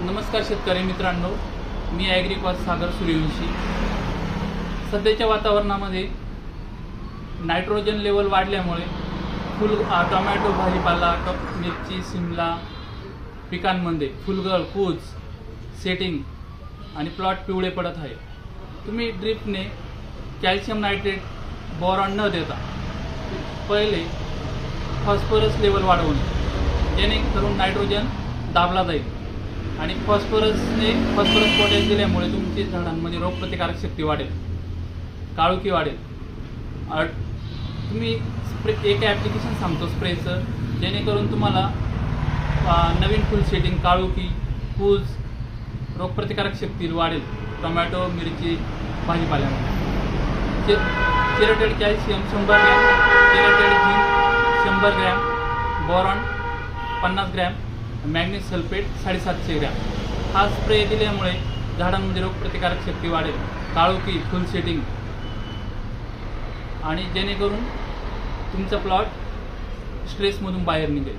नमस्कार शेतकरी मित्रांनो मी ॲग्रिकॉस सागर सूर्यवंशी. सध्याच्या वातावरणामध्ये नायट्रोजन लेवल वाढल्यामुळे फुल टोमॅटो भाजीपाला कप मिरची सिमला पिकांमध्ये फुलगळ कूज सेटिंग आणि प्लॉट पिवळे पडत आहे. तुम्ही ड्रिपने कॅल्शियम नायट्रेट बोरॉन न देता पहिले फॉस्फरस लेवल वाढवणे जेणेकरून नायट्रोजन दाबला जाईल. आणि फॉस्फरसने फॉस्फरस पोटॅश दिल्यामुळे तुमची झाडांमध्ये रोगप्रतिकारक शक्ती वाढेल. काळुकी वाढेल. तुम्ही स्प्रे एक ॲप्लिकेशन सांगतो स्प्रेचं जेणेकरून तुम्हाला नवीन फुल शेडिंग काळुकी कूज रोगप्रतिकारक शक्ती वाढेल. टोमॅटो मिरची भाजीपाल्यामध्ये. चे चिरेटेड कॅल्शियम शंभर ग्रॅम चिरेटेड झिंक शंभर ग्रॅम बोरॉन पन्नास ग्रॅम मॅग्नेस सल्फेट साडेसातशे ग्रॅम. हा स्प्रे दिल्यामुळे झाडांमध्ये रोगप्रतिकारक शक्ती वाढेल. काळोखी फुल सेटिंग आणि जेणेकरून तुमचा प्लॉट स्ट्रेसमधून बाहेर निघेल.